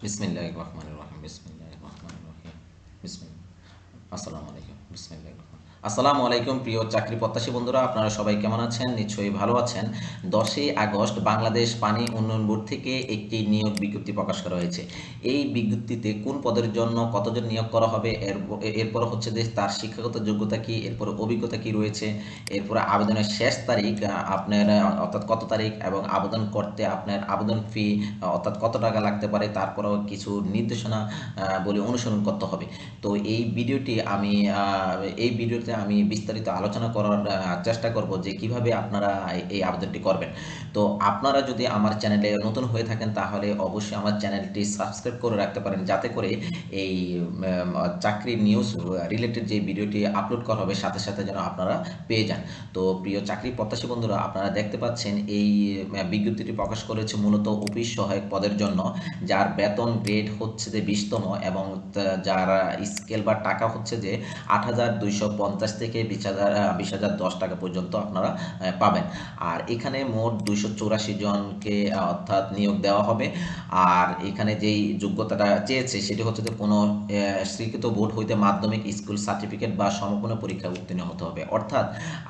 بسم الله الرحمن الرحيم. بسم الله الرحمن الرحيم. بسم الله. السلام عليكم. بسم الله الرحمن الرحيم আসসালামু আলাইকুম, প্রিয় চাকরি প্রত্যাশী বন্ধুরা, আপনারা সবাই কেমন আছেন? নিশ্চয়ই ভালো আছেন। দশই আগস্ট, বাংলাদেশ পানি উন্নয়ন বোর্ড থেকে একটি নিয়োগ বিজ্ঞপ্তি প্রকাশ করা হয়েছে। এই বিজ্ঞপ্তিতে কোন পদের জন্য কতজন নিয়োগ করা হবে, এর এরপর হচ্ছে যে তার শিক্ষাগত যোগ্যতা কি, এরপর অভিজ্ঞতা কি রয়েছে, এরপর আবেদনের শেষ তারিখ আপনার অর্থাৎ কত তারিখ এবং আবেদন করতে আপনার আবেদন ফি অর্থাৎ কত টাকা লাগতে পারে, তারপরেও কিছু নির্দেশনা বলে অনুসরণ করতে হবে। তো এই ভিডিওটি আমি এই ভিডিওতে আমি বিস্তারিত আলোচনা করার চেষ্টা করব যে কীভাবে আপনারা এই- আবেদনটি করবেন। তো আপনারা যদি আমার চ্যানেলে নতুন হয়ে থাকেন, তাহলে অবশ্যই আমার চ্যানেলটি সাবস্ক্রাইব করে রাখতে পারেন, যাতে করে এই চাকরি নিউজ রিলেটেড যে ভিডিওটি আপলোড করা হবে, সাথে সাথে যেন আপনারা পেয়ে যান। তো প্রিয় চাকরি প্রত্যাশী বন্ধুরা, আপনারা দেখতে পাচ্ছেন এই বিজ্ঞপ্তিটি প্রকাশ করেছে মূলত অফিস সহায়ক পদের জন্য, যার বেতন গ্রেড হচ্ছে যে বিশতম এবং যার স্কেল বা টাকা হচ্ছে যে আট হাজার দুইশো পঞ্চাশ থেকে বিশ হাজার বিশ হাজার দশ টাকা পর্যন্ত আপনারা পাবেন। আর এখানে মোট দুইশো জনকে অর্থাৎ নিয়োগ দেওয়া হবে। আর এখানে যেই যোগ্যতাটা চেয়েছে সেটি হচ্ছে যে কোনো স্বীকৃত বোর্ড হইতে মাধ্যমিক স্কুল সার্টিফিকেট বা সমপূর্ণ পরীক্ষায় উত্তীর্ণ হতে হবে। অর্থাৎ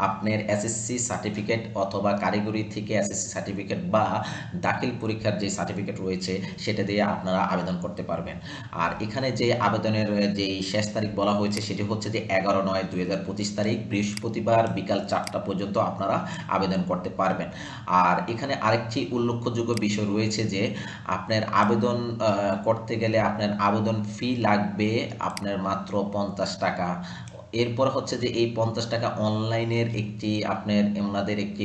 আপনার এসএসসি সার্টিফিকেট অথবা কারিগরি থেকে এসএসসি সার্টিফিকেট বা দাখিল পরীক্ষার যে সার্টিফিকেট রয়েছে সেটা দিয়ে আপনারা আবেদন করতে পারবেন। আর এখানে যে আবেদনের যে শেষ তারিখ বলা হয়েছে সেটি হচ্ছে যে এগারো নয় দুই তারিখ বৃহস্পতিবার বিকাল চারটা পর্যন্ত আপনারা আবেদন করতে পারবেন। আর এখানে আরেকটি উল্লেখযোগ্য বিষয় রয়েছে যে আপনার আবেদন করতে গেলে আপনার আবেদন ফি লাগবে আপনার মাত্র পঞ্চাশ টাকা। এরপর হচ্ছে যে এই পঞ্চাশ টাকা অনলাইনের একটি আপনার ওনাদের একটি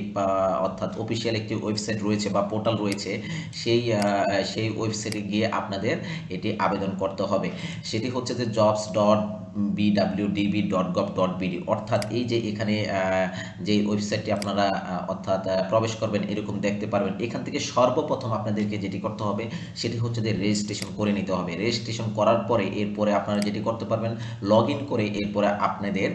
অর্থাৎ অফিসিয়াল একটি ওয়েবসাইট রয়েছে বা পোর্টাল রয়েছে, সেই সেই ওয়েবসাইটে গিয়ে আপনাদের এটি আবেদন করতে হবে। সেটি হচ্ছে যে jobs dot BDWDB dot dot অর্থাৎ এই যে এখানে যে ওয়েবসাইটটি আপনারা অর্থাৎ প্রবেশ করবেন, এরকম দেখতে পারবেন। এখান থেকে সর্বপ্রথম আপনাদেরকে যেটি করতে হবে, সেটি হচ্ছে যে রেজিস্ট্রেশন করে নিতে হবে। রেজিস্ট্রেশন করার পরে, এরপরে আপনারা যেটি করতে পারবেন লগ করে এরপরে আপনাদের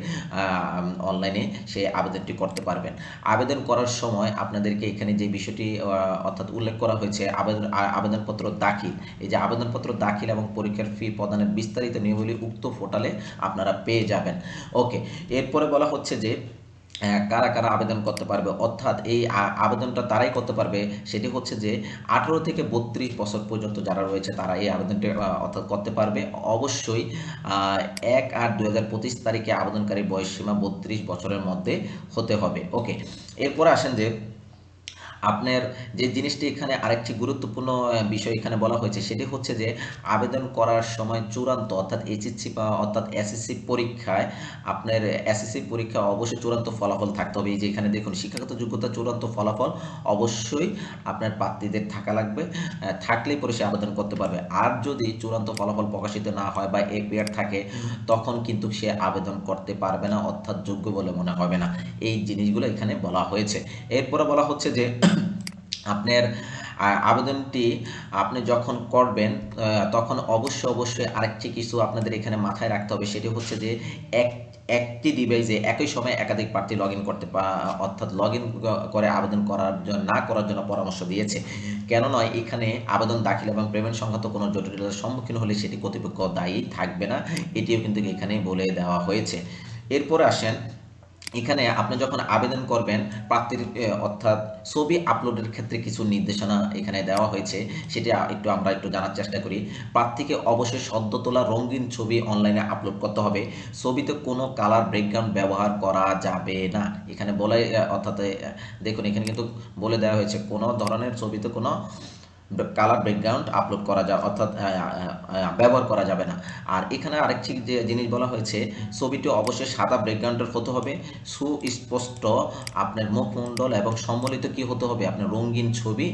অনলাইনে সেই আবেদনটি করতে পারবেন। আবেদন করার সময় আপনাদেরকে এখানে যে বিষয়টি অর্থাৎ উল্লেখ করা হয়েছে, আবেদন আবেদনপত্র দাখিল। এই যে আবেদনপত্র দাখিল এবং পরীক্ষার ফি প্রদানের বিস্তারিত নিয়মাবলী উক্ত পোর্টালে আপনারা পেয়ে যাবেন। ওকে, এরপরে বলা হচ্ছে যে কারা কারা আবেদন করতে পারবে? অর্থাৎ এই আবেদনটা তারাই করতে পারবে, সেটি হচ্ছে যে, আঠারো থেকে বত্রিশ বছর পর্যন্ত যারা রয়েছে, তারা এই আবেদনটি অর্থাৎ করতে পারবে। অবশ্যই এক আট পঁচিশ তারিখে আবেদনকারী বয়সসীমা বত্রিশ বছরের মধ্যে হতে হবে। ওকে, এরপরে আসেন যে আপনার যে জিনিসটি এখানে আরেকটি গুরুত্বপূর্ণ বিষয় এখানে বলা হয়েছে, সেটি হচ্ছে যে আবেদন করার সময় চূড়ান্ত অর্থাৎ এইচএসসি বা অর্থাৎ এসএসসি পরীক্ষায় আপনার এসএসসি পরীক্ষা অবশ্যই চূড়ান্ত ফলাফল থাকতে হবে। এই যে এখানে দেখুন, শিক্ষাগত যোগ্যতা চূড়ান্ত ফলাফল অবশ্যই আপনার প্রার্থীদের থাকা লাগবে থাকলেই পরে সে আবেদন করতে পারবে। আর যদি চূড়ান্ত ফলাফল প্রকাশিত না হয় বা এপিআর থাকে, তখন কিন্তু সে আবেদন করতে পারবে না, অর্থাৎ যোগ্য বলে মনে হবে না। এই জিনিসগুলো এখানে বলা হয়েছে। এরপরে বলা হচ্ছে যে আপনার আবেদনটি আপনি যখন করবেন তখন অবশ্যই অবশ্যই আরেকটি কিছু আপনাদের এখানে মাথায় রাখতে হবে। সেটি হচ্ছে যে এক একটি ডিভাইসে একই সময় একাধিক প্রার্থী লগ ইন করতে অর্থাৎ লগ ইন করে আবেদন করার জন্য না করার জন্য পরামর্শ দিয়েছে। কেন নয় এখানে আবেদন দাখিল এবং পেমেন্ট সংক্রান্ত কোনো জটিলতার সম্মুখীন হলে সেটি কর্তৃপক্ষ দায়ী থাকবে না। এটিও কিন্তু এখানে বলে দেওয়া হয়েছে। এরপরে আসেন এখানে আপনি যখন আবেদন করবেন প্রার্থীর অর্থাৎ ছবি আপলোডের ক্ষেত্রে কিছু নির্দেশনা এখানে দেওয়া হয়েছে, সেটা একটু আমরা একটু জানার চেষ্টা করি। প্রার্থীকে অবশ্যই সদ্য তোলা রঙিন ছবি অনলাইনে আপলোড করতে হবে। ছবিতে কোনো কালার, ব্যাকগ্রাউন্ড ব্যবহার করা যাবে না। এখানে বলে অর্থাৎ দেখুন, এখানে কিন্তু বলে দেওয়া হয়েছে, কোনো ধরনের ছবিতে কোনো কালার ব্যাকগ্রাউন্ড আপলোড করা যায় অর্থাৎ ব্যবহার করা যাবে না। আর এখানে আরেকটি যে জিনিস বলা হয়েছে ছবিটি অবশ্যই সাদা ব্যাকগ্রাউন্ডের হতে হবে। সুস্পষ্ট আপনার মুখমণ্ডল এবং সম্বলিত কি হতে হবে? আপনার রঙিন ছবি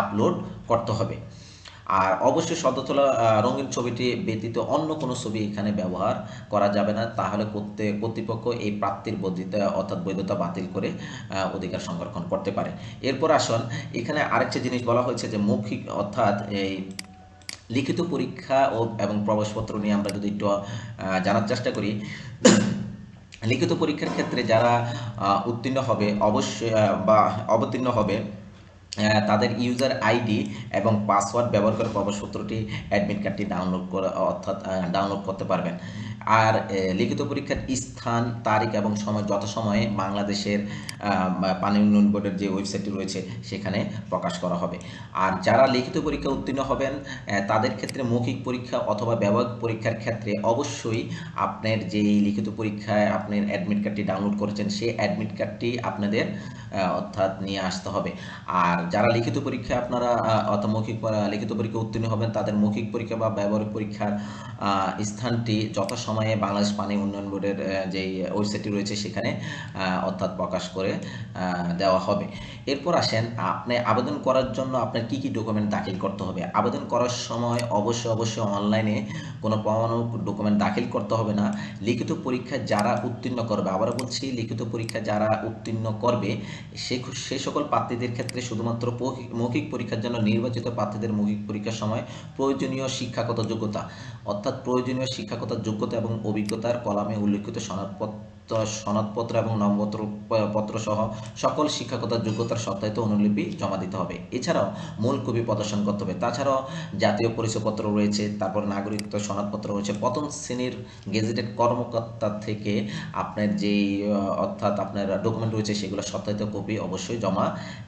আপলোড করতে হবে। আর অবশ্যই সদ্য তোলা রঙিন ছবিটি ব্যতীত অন্য কোনো ছবি এখানে ব্যবহার করা যাবে না। তাহলে করতে, কর্তৃপক্ষ এই প্রাপ্তির বৈধতা অর্থাৎ বৈধতা বাতিল করে অধিকার সংরক্ষণ করতে পারে। এরপর আসুন, এখানে আরেকটা জিনিস বলা হয়েছে যে মৌখিক, অর্থাৎ এই লিখিত পরীক্ষা ও, এবং প্রবেশপত্র নিয়ে আমরা যদি একটু জানার চেষ্টা করি। লিখিত পরীক্ষার ক্ষেত্রে যারা উত্তীর্ণ হবে, অবশ্যই বা অবতীর্ণ হবে তাদের ইউজার আইডি এবং পাসওয়ার্ড ব্যবহার করে প্রবেশপত্রটি অ্যাডমিট কার্ডটি ডাউনলোড করে, অর্থাৎ ডাউনলোড করতে পারবেন। আর লিখিত পরীক্ষার স্থান, তারিখ এবং সময় যত সময়ে বাংলাদেশের পানি উন্নয়ন বোর্ডের যে ওয়েবসাইটটি রয়েছে, সেখানে প্রকাশ করা হবে। আর যারা লিখিত পরীক্ষা উত্তীর্ণ হবেন তাদের ক্ষেত্রে মৌখিক পরীক্ষা অথবা ব্যবহারিক পরীক্ষার ক্ষেত্রে অবশ্যই আপনার যেই লিখিত পরীক্ষায় আপনার অ্যাডমিট কার্ডটি ডাউনলোড করেছেন, সেই অ্যাডমিট কার্ডটি আপনাদের অর্থাৎ নিয়ে আসতে হবে। আর যারা লিখিত পরীক্ষা আপনারা অর্থাৎ মৌখিক লিখিত পরীক্ষা উত্তীর্ণ হবেন, তাদের মৌখিক পরীক্ষা বা ব্যবহারিক পরীক্ষার স্থানটি যথাসময়ে বাংলাদেশ পানি উন্নয়ন বোর্ডের যেই ওয়েবসাইটটি রয়েছে সেখানে অর্থাৎ প্রকাশ করে দেওয়া হবে। এরপর আসেন, আপনি আবেদন করার জন্য আপনার কি কি ডকুমেন্ট দাখিল করতে হবে? আবেদন করার সময় অবশ্যই অবশ্যই অনলাইনে কোনো প্রমাণক ডকুমেন্ট দাখিল করতে হবে না। লিখিত পরীক্ষা যারা উত্তীর্ণ করবে, আবারও বলছি, লিখিত পরীক্ষা যারা উত্তীর্ণ করবে, সে সে সকল প্রার্থীদের ক্ষেত্রে শুধুমাত্র পৌখিক- মৌখিক পরীক্ষার জন্য নির্বাচিত প্রার্থীদের মৌখিক পরীক্ষার সময় প্রয়োজনীয় শিক্ষাগত যোগ্যতা, অর্থাৎ প্রয়োজনীয় শিক্ষাগত যোগ্যতা এবং অভিজ্ঞতার কলামে উল্লেখিত সনদপত্র সনদপত্র এবং নম্বর পত্র সহ সকল শিক্ষাগত যোগ্যতার সত্যায়িত অনুলিপি জমা দিতে হবে। এছাড়াও মূল কপি প্রদর্শন করতে হবে। তাছাড়াও জাতীয় পরিচয়পত্র রয়েছে, তারপর নাগরিকত্ব সনদপত্র রয়েছে। প্রথম শ্রেণির গেজেটেড কর্মকর্তা থেকে আপনার যেই অর্থাৎ আপনার ডকুমেন্ট রয়েছে সেগুলো সত্যায়িত কপি অবশ্যই জমা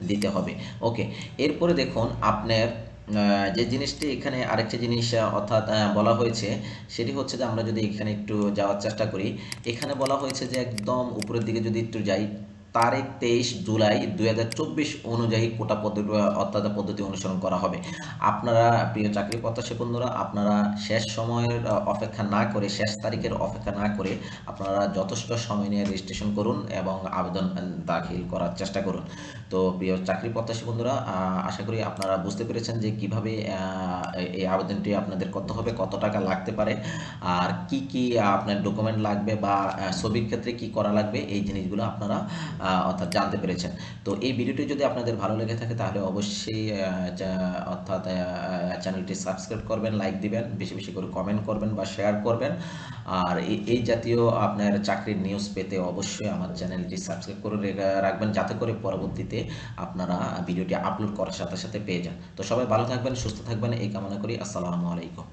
দিতে হবে। ওকে, এরপরে দেখুন আপনার যে জিনিসটি এখানে আরেকটা জিনিস অর্থাৎ বলা হয়েছে, সেটি হচ্ছে যে আমরা যদি এখানে একটু যাওয়ার চেষ্টা করি, এখানে বলা হয়েছে যে একদম উপরের দিকে যদি একটু যাই তারিখ তেইশ জুলাই দুই হাজার চব্বিশ অনুযায়ী কোটা পদ্ধতি অর্থাৎ পদ্ধতি অনুসরণ করা হবে। আপনারা প্রিয় চাকরি প্রত্যাশী বন্ধুরা, আপনারা শেষ সময়ের অপেক্ষা না করে, শেষ তারিখের অপেক্ষা না করে আপনারা যথেষ্ট সময় নিয়ে রেজিস্ট্রেশন করুন এবং আবেদন দাখিল করার চেষ্টা করুন। তো প্রিয় চাকরি প্রত্যাশী বন্ধুরা আশা করি আপনারা বুঝতে পেরেছেন যে কীভাবে এই আবেদনটি আপনাদের করতে হবে, কত টাকা লাগতে পারে, আর কি কি আপনার ডকুমেন্ট লাগবে বা ছবির ক্ষেত্রে কি করা লাগবে, এই জিনিসগুলো আপনারা অর্থাৎ জানতে পেরেছেন। তো এই ভিডিওটি যদি আপনাদের ভালো লেগে থাকে, তাহলে অবশ্যই অর্থাৎ চ্যানেলটি সাবস্ক্রাইব করবেন, লাইক দিবেন, বেশি বেশি করে কমেন্ট করবেন বা শেয়ার করবেন। আর এই জাতীয় আপনার চাকরির নিউজ পেতে অবশ্যই আমার চ্যানেলটি সাবস্ক্রাইব করে রাখবেন, যাতে করে পরবর্তীতে আপনারা ভিডিওটি আপলোড করার সাথে সাথে পেয়ে যান। তো সবাই ভালো থাকবেন, সুস্থ থাকবেন, এই কামনা করি। আসসালামু আলাইকুম।